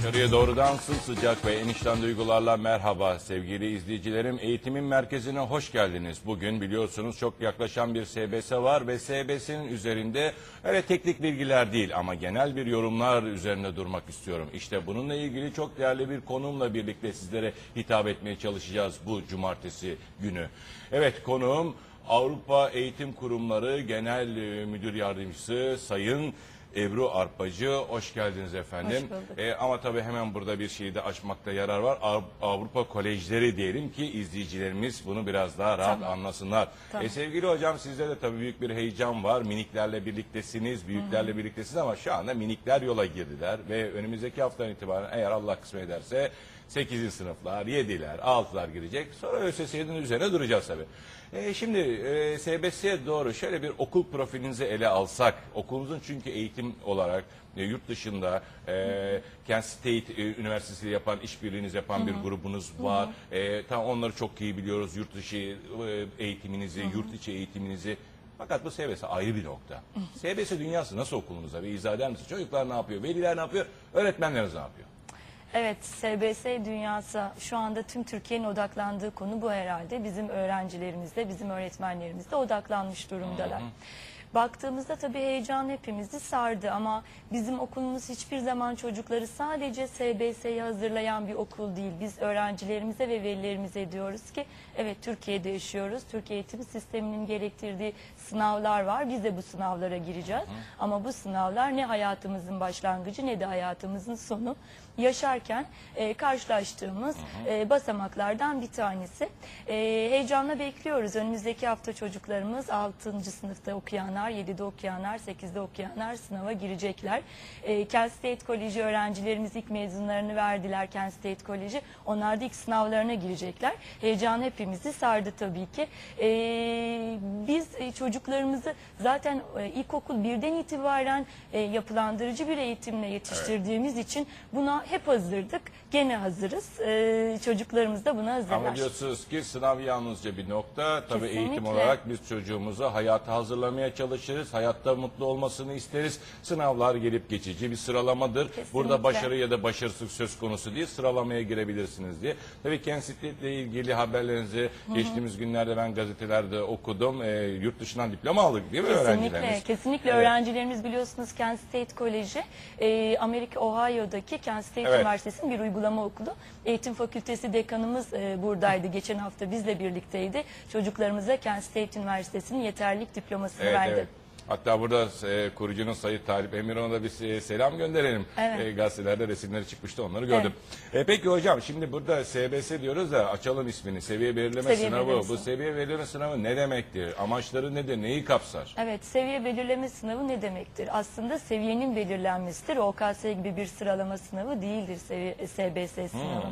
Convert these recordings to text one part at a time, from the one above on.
Dışarıya doğrudan sıcak ve enişten duygularla merhaba sevgili izleyicilerim. Eğitimin merkezine hoş geldiniz. Bugün biliyorsunuz çok yaklaşan bir SBS var ve SBS'nin üzerinde öyle teknik bilgiler değil ama genel bir yorumlar üzerine durmak istiyorum. İşte bununla ilgili çok değerli bir konumla birlikte sizlere hitap etmeye çalışacağız bu cumartesi günü. Evet konuğum Avrupa Eğitim Kurumları Genel Müdür Yardımcısı Sayın Ebru Arpacı. Hoş geldiniz efendim. Hoş bulduk. E, ama tabii hemen burada bir şeyi de açmakta yarar var. Av- Avrupa Kolejleri diyelim ki izleyicilerimiz bunu biraz daha rahat Tamam. anlasınlar. Tamam. E, sevgili hocam sizde de tabii büyük bir heyecan var. Miniklerle birliktesiniz, büyüklerle birliktesiniz ama şu anda minikler yola girdiler ve önümüzdeki haftadan itibaren eğer Allah kısmet ederse 8. sınıflar, 7'ler, 6'lar girecek. Sonra ÖSS'nin üzerine duracağız tabii. E, şimdi e, SBS'ye doğru şöyle bir okul profilinizi ele alsak, okulunuzun çünkü eğitim olarak e, yurt dışında e, Kent State e, Üniversitesi yapan işbirliğiniz yapan bir grubunuz var. E, tam onları çok iyi biliyoruz. Yurt dışı e, eğitiminizi, yurt içi eğitiminizi. Fakat bu SBS ayrı bir nokta. SBS dünyası nasıl okulunuzda? Bir izah eder misiniz? Çocuklar ne yapıyor? Veliler ne yapıyor? Öğretmenleriniz ne yapıyor? Evet, SBS dünyası şu anda tüm Türkiye'nin odaklandığı konu bu herhalde. Bizim öğrencilerimiz de, bizim öğretmenlerimiz de odaklanmış durumdalar. Baktığımızda tabii heyecan hepimizi sardı ama bizim okulumuz hiçbir zaman çocukları sadece SBS'ye hazırlayan bir okul değil. Biz öğrencilerimize ve velilerimize diyoruz ki evet Türkiye'de yaşıyoruz. Türkiye eğitim sisteminin gerektirdiği sınavlar var. Biz de bu sınavlara gireceğiz. Ama bu sınavlar ne hayatımızın başlangıcı ne de hayatımızın sonu. Yaşarken e, karşılaştığımız e, basamaklardan bir tanesi. E, heyecanla bekliyoruz. Önümüzdeki hafta çocuklarımız 6. sınıfta okuyanlar, 7'de okuyanlar, 8'de okuyanlar sınava girecekler. E, Kent State Koleji öğrencilerimiz ilk mezunlarını verdiler Kent State Koleji. Onlar da ilk sınavlarına girecekler. Heyecan hepimizi sardı tabii ki. E, biz e, çocuklarımızı zaten e, ilkokul birden itibaren e, yapılandırıcı bir eğitimle yetiştirdiğimiz için buna hep hazırdık. Gene hazırız. E, çocuklarımız da buna hazırlar. Ama diyorsunuz ki sınav yalnızca bir nokta. Tabii Kesinlikle. eğitim olarak biz çocuğumuzu hayata hazırlamaya çalışırız. Hayatta mutlu olmasını isteriz. Sınavlar gelip geçici bir sıralamadır. Kesinlikle. Burada başarı ya da başarısızlık söz konusu değil. Sıralamaya girebilirsiniz diye. Tabii Kent City ile ilgili haberlerinizi geçtiğimiz günlerde ben gazetelerde okudum. Ee, yurt dışından diploma aldık değil mi Kesinlikle, öğrencilerimiz? kesinlikle Evet. öğrencilerimiz biliyorsunuz Kent State Koleji, e, Amerika Ohio'daki Kent State Evet. Üniversitesi'nin bir uygulama okulu. Eğitim Fakültesi dekanımız e, buradaydı, geçen hafta bizle birlikteydi. Çocuklarımıza Kent State Üniversitesi'nin yeterlilik diplomasını Evet, verdi. evet. Hatta burada e, kurucunun Sayın Talip Emiroğlu'na da bir e, selam gönderelim. Evet. E, gazetelerde resimleri çıkmıştı onları gördüm. E, peki hocam şimdi burada SBS diyoruz da açalım ismini. Seviye belirleme Seviye sınavı. belirleme Bu sınavı. seviye belirleme sınavı ne demektir? Amaçları nedir? Neyi kapsar? Evet, seviye belirleme sınavı ne demektir? Aslında seviyenin belirlenmesidir. OKS gibi bir sıralama sınavı değildir seviye, SBS sınavı.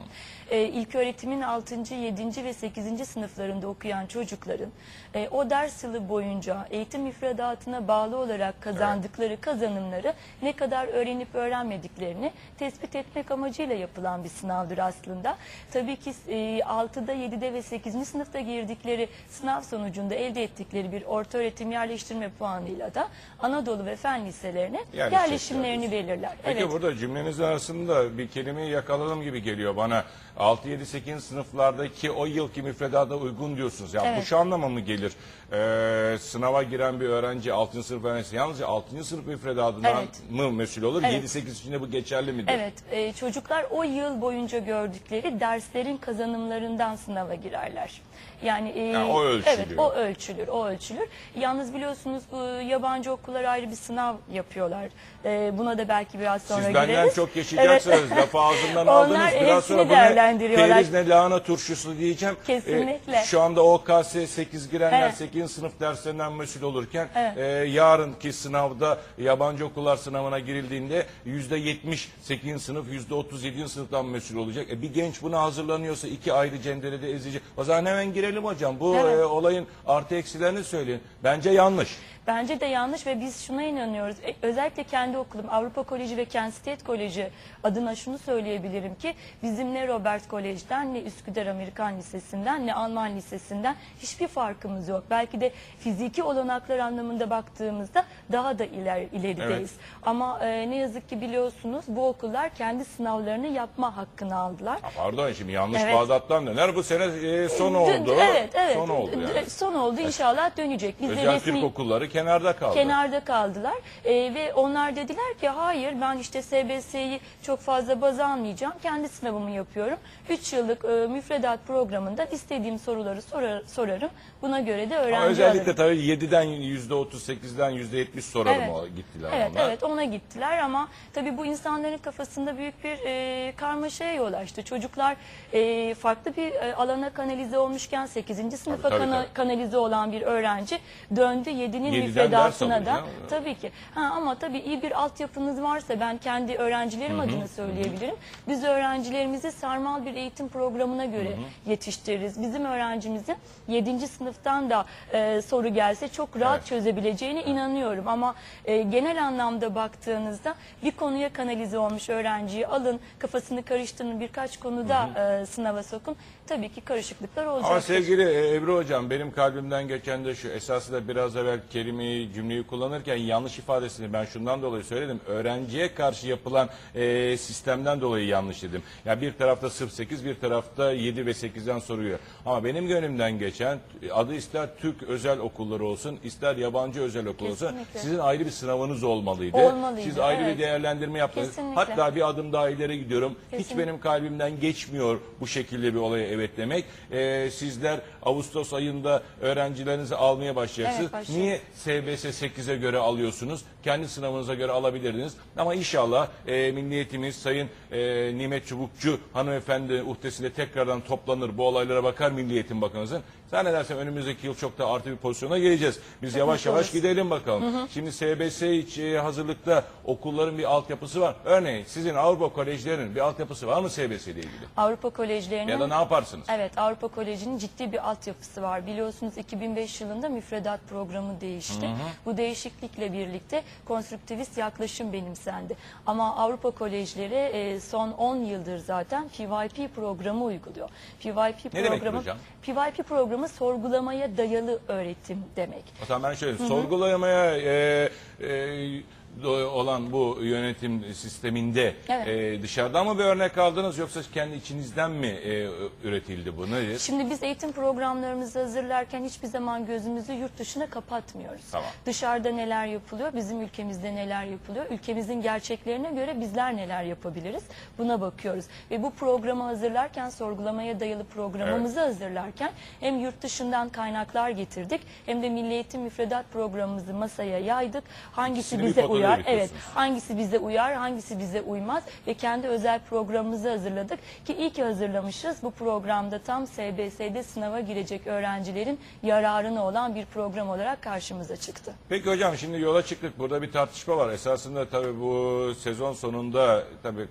Ee, ilk öğretimin 6. 7. ve 8. sınıflarında okuyan çocukların e, o ders yılı boyunca eğitim müfredatına bağlı olarak kazandıkları kazanımları ne kadar öğrenip öğrenmediklerini tespit etmek amacıyla yapılan bir sınavdır aslında. Tabii ki e, 6'da, 7'de ve 8. sınıfta girdikleri sınav sonucunda elde ettikleri bir orta öğretim yerleştirme puanıyla da Anadolu ve Fen liselerine Yerleşecekler yerleşimlerini belirler. Peki evet. burada cümleniz arasında bir kelimeyi yakaladım gibi geliyor bana. 6, 7, 8 sınıflardaki o yılki müfredata uygun diyorsunuz. Ya bu Evet. şu anlama mı gelir? Ee, sınava giren bir öğrenci 6. sınıf öğrencisi yalnızca 6. sınıf müfredatından Evet. mı mesul olur? Evet. 7-8 için de bu geçerli midir? Evet, e, çocuklar o yıl boyunca gördükleri derslerin kazanımlarından sınava girerler. Yani, e, Yani o ölçülüyor. Evet, o ölçülür, o ölçülür. Yalnız biliyorsunuz bu yabancı okullar ayrı bir sınav yapıyorlar. E, buna da belki biraz sonra Siz benden gireriz. çok yaşayacaksınız. Evet. Lafı ağzımdan Onlar aldınız. Biraz hepsini sonra bu ne değerlendiriyorlar. keriz ne lahana turşusu diyeceğim. Kesinlikle. Ee, şu anda OKS 8 girenler Evet. 8. sınıf derslerinden mesul olurken Evet. e, yarınki sınavda yabancı okullar sınavına girildiğinde %70 8. sınıf %30 7. sınıftan mesul olacak. E, bir genç buna hazırlanıyorsa iki ayrı cenderede ezecek. O zaman hemen girelim hocam. Bu Evet. e, olayın artı eksilerini söyleyin. Bence yanlış. Bence de yanlış ve biz şuna inanıyoruz. E, Özellikle kendi okulum Avrupa Koleji ve Kent State Koleji adına şunu söyleyebilirim ki bizim ne Robert Kolej'den ne Üsküdar Amerikan Lisesi'nden ne Alman Lisesi'nden hiçbir farkımız yok. Belki de fiziki olanaklar anlamında baktığımızda daha da iler, ilerideyiz. Evet. Ama e, ne yazık ki biliyorsunuz bu okullar kendi sınavlarını yapma hakkını aldılar. Ha, Pardon şimdi yanlış Evet. Bağdat'tan neler bu sene e, son oldu. Evet, evet. Son oldu yani. Son oldu inşallah dönecek. Biz de Özel resmi Türk okulları kenarda kaldı. kenarda kaldılar Ee, ve onlar dediler ki hayır ben işte SBS'yi çok fazla baz almayacağım. Kendi sınavımı yapıyorum. 3 yıllık e, müfredat programında istediğim soruları sorar, sorarım. Buna göre de Ama öğrenci özellikle alırım. tabii 7'den %38'den %70 sorarım Evet. o gittiler Evet, onlar. evet ona gittiler ama tabii bu insanların kafasında büyük bir e, karmaşaya yol açtı. Çocuklar e, farklı bir e, alana kanalize olmuşken 8. sınıfa tabii, kana- tabii. kanalize olan bir öğrenci döndü 7'nin Müfredatına alıyor da. Tabii ki. Ha, ama tabii iyi bir altyapınız varsa ben kendi öğrencilerim adına söyleyebilirim. Biz öğrencilerimizi sarmal bir eğitim programına göre yetiştiririz. Bizim öğrencimizin 7. sınıftan da e, soru gelse çok rahat Evet. çözebileceğine inanıyorum. Ama e, genel anlamda baktığınızda bir konuya kanalize olmuş öğrenciyi alın, kafasını karıştırın, birkaç konuda e, sınava sokun. Tabii ki karışıklıklar olacaktır. Ama sevgili e, Ebru Hocam benim kalbimden geçen de şu esasında biraz evvel kelimeyi cümleyi kullanırken yanlış ifadesini ben şundan dolayı söyledim. Öğrenciye karşı yapılan e, sistemden dolayı yanlış dedim. Ya bir tarafta sırf 8 bir tarafta 7 ve 8'den soruyor. Ama benim gönlümden geçen adı ister Türk özel okulları olsun ister yabancı özel okul olsun sizin ayrı bir sınavınız olmalıydı. Olmalıydı, Siz ayrı evet. bir değerlendirme yaptınız. Kesinlikle. Hatta bir adım daha ileri gidiyorum. Hiç Kesinlikle. benim kalbimden geçmiyor bu şekilde bir olaya evet demek. Ee, sizler Ağustos ayında öğrencilerinizi almaya başlayacaksınız. Evet. Niye SBS 8'e göre alıyorsunuz? Kendi sınavınıza göre alabilirdiniz. Ama inşallah e, Milli Eğitimimiz Sayın e, Nimet Çubukçu hanımefendi uhdesinde tekrardan toplanır. Bu olaylara bakar Milli Eğitim Bakanımızın. Zannedersem önümüzdeki yıl çok da artı bir pozisyona geleceğiz. Biz yavaş yavaş gidelim bakalım. Şimdi SBS için e, hazırlıkta okulların bir altyapısı var. Örneğin sizin Avrupa kolejlerinin bir altyapısı var mı SBS ile ilgili? Avrupa kolejlerinin Ya da ne yaparsınız? Evet Avrupa Koleji'nin ciddi bir altyapısı var. Biliyorsunuz 2005 yılında müfredat programı değişti. Bu değişiklikle birlikte konstrüktivist yaklaşım benimsendi. Ama Avrupa Kolejleri e, son 10 yıldır zaten PYP programı uyguluyor. PYP Ne demek programı hocam? PYP programı sorgulamaya dayalı öğretim demek. O zaman ben şöyle sorgulamaya e, e, olan bu yönetim sisteminde Evet. e, dışarıdan mı bir örnek aldınız yoksa kendi içinizden mi e, üretildi bu? Nedir? Şimdi biz eğitim programlarımızı hazırlarken hiçbir zaman gözümüzü yurt dışına kapatmıyoruz. Tamam. Dışarıda neler yapılıyor, bizim ülkemizde neler yapılıyor, ülkemizin gerçeklerine göre bizler neler yapabiliriz buna bakıyoruz. Ve bu programı hazırlarken, sorgulamaya dayalı programımızı hazırlarken hem yurt dışından kaynaklar getirdik hem de Milli Eğitim Müfredat programımızı masaya yaydık. Hangisi bir bize potada uyar? Evet. Hangisi bize uyar, hangisi bize uymaz ve kendi özel programımızı hazırladık ki iyi ki hazırlamışız. Bu programda tam SBS'de sınava girecek öğrencilerin yararına olan bir program olarak karşımıza çıktı. Peki hocam şimdi yola çıktık. Burada bir tartışma var. Esasında tabii bu sezon sonunda tabii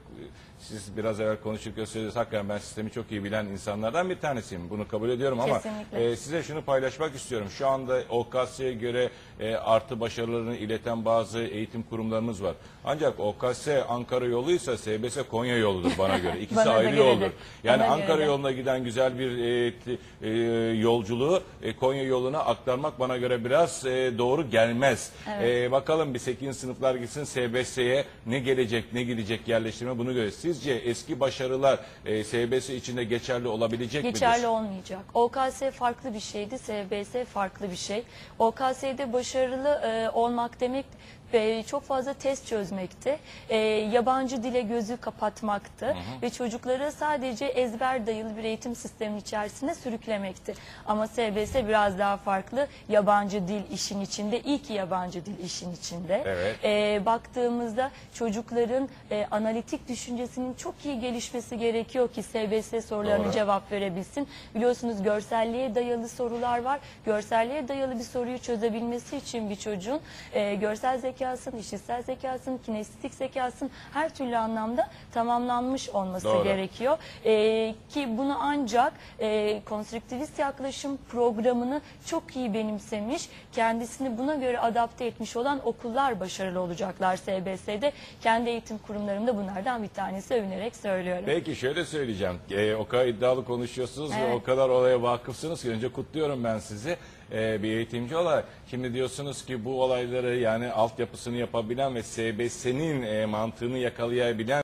siz biraz evvel konuşurken söylediniz. Hakikaten ben sistemi çok iyi bilen insanlardan bir tanesiyim. Bunu kabul ediyorum ama Kesinlikle. e, size şunu paylaşmak istiyorum. Şu anda OKS'ye göre e, artı başarılarını ileten bazı eğitim kurumlarımız var. Ancak OKS Ankara yoluysa SBS Konya yoludur bana göre. İkisi Bana da ayrı göre de. yoldur. Yani Bana Ankara de. yoluna giden güzel bir e, t- e, yolculuğu e, Konya yoluna aktarmak bana göre biraz e, doğru gelmez. E, bakalım bir 8. sınıflar gitsin SBS'ye ne gelecek ne gidecek yerleştirme bunu göre. Sizce eski başarılar e, SBS içinde geçerli olabilecek Geçerli midir? olmayacak. OKS farklı bir şeydi, SBS farklı bir şey. OKS'de başarılı e, olmak demek e, çok fazla test çözmekti. E, yabancı dile gözü kapatmaktı ve çocukları sadece ezber dayalı bir eğitim sisteminin içerisinde sürüklemekti. Ama SBS biraz daha farklı. Yabancı dil işin içinde, iyi ki yabancı dil işin içinde. Evet. E, baktığımızda çocukların e, analitik düşüncesinin çok iyi gelişmesi gerekiyor ki SBS sorularına Doğru. cevap verebilsin. Biliyorsunuz görselliğe dayalı sorular var. Görselliğe dayalı bir soruyu çözebilmesi için bir çocuğun e, görsel zekasının, işitsel zekasının, kinestetik zekasının her türlü anlamda tamamlanmış olması Doğru. gerekiyor. E, ki bunu ancak e, konstrüktivist yaklaşım programını çok iyi benimsemiş, kendisini buna göre adapte etmiş olan okullar başarılı olacaklar SBS'de. Kendi eğitim kurumlarımda bunlardan bir tanesi övünerek söylüyorum. Peki şöyle söyleyeceğim. E, o kadar iddialı konuşuyorsunuz ve Evet. o kadar olaya vakıfsınız ki önce kutluyorum ben sizi. E, bir eğitimci olarak. Şimdi diyorsunuz ki bu olayları yani altyapısını yapabilen ve SBS'nin e, mantığını yakalayabilen